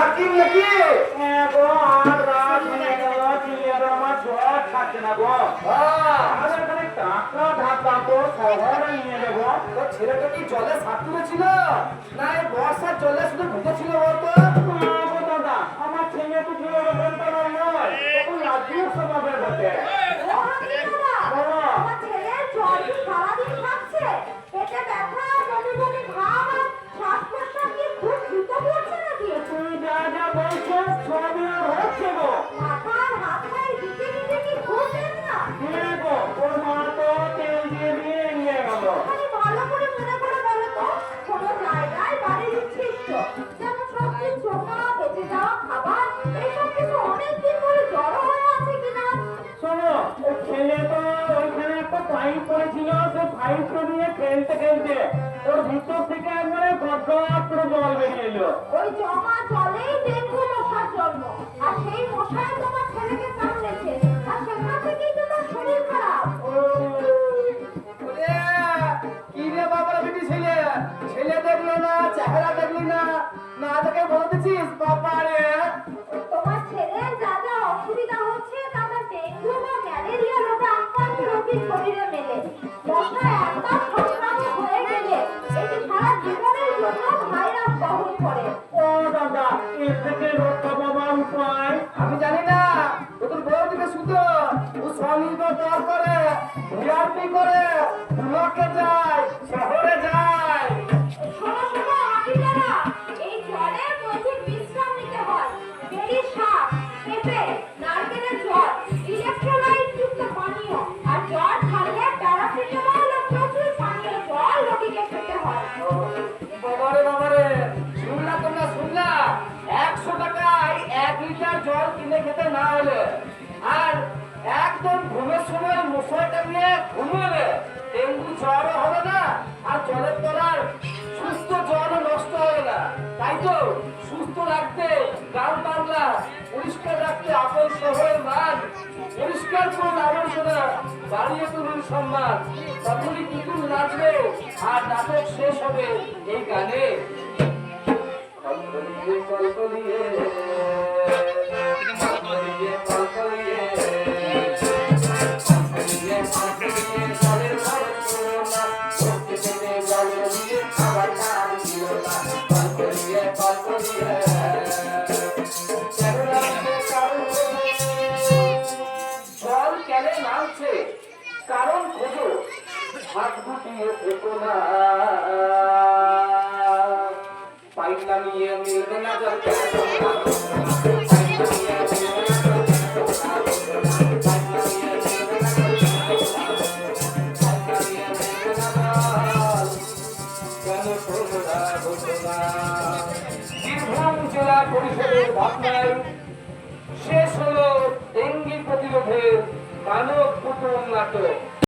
হাকিম নাকি? হ্যাঁ গো, আর রাত গেল, চিলের আমার জ্বর ছাড়ছে না গো। আমাদের এখানে টাকা ধার তো শহরে নিয়ে যাব। তো ছেলেটা কি জলে সাপ ছিল না এই বর্ষার জলে শুধু ঢুকেছিল বলতো? আমার ছেলে তো তখন লাজুক স্বভাবের পাইপটা নিয়ে খেলতে খেলতে। ওর ভিতর থেকে একবারে গদ্দ করে জল বেরিয়ে এলো। ওই জমা রোগীর মেলে। মশা একবার সংক্রামক হয়ে গেলে এটি সারা জীবনের জন্য ভাইরাস বহন করে। ও দাদা এর থেকে রক্ষা উপায়? আমি জানি না। তোর বউ শুধু ও দর করে ভিআরপি করে ব্লকে যায় শহরে যায়। এই বিশ্রাম নিতে হয়। পেঁপে জল কিনে খেতে না হলে। আর একদম ঘুমের সময় মশাটা নিয়ে ঘুমোবে ডেঙ্গু জ্বরও হবে না, আর জলের তলার সুস্থ জলও নষ্ট হবে না। তাই তো সুস্থ রাখতে গ্রাম বাংলা, পরিষ্কার রাখতে আপন শহরের মান, পরিষ্কার করুন আবর্জনা বাড়িয়ে তুলুন সম্মান। তখনই পুতুল নাচবে আর নাটক শেষ হবে এই গানে। কলকলিয়ে কলকলিয়ে মিলবে না জল কেন তোমরা বোঝো না? বীরভূম জেলা পরিষদের ভাবনায় শেষ হলো ডেঙ্গি প্রতিরোধের মানব কুটুম নাটক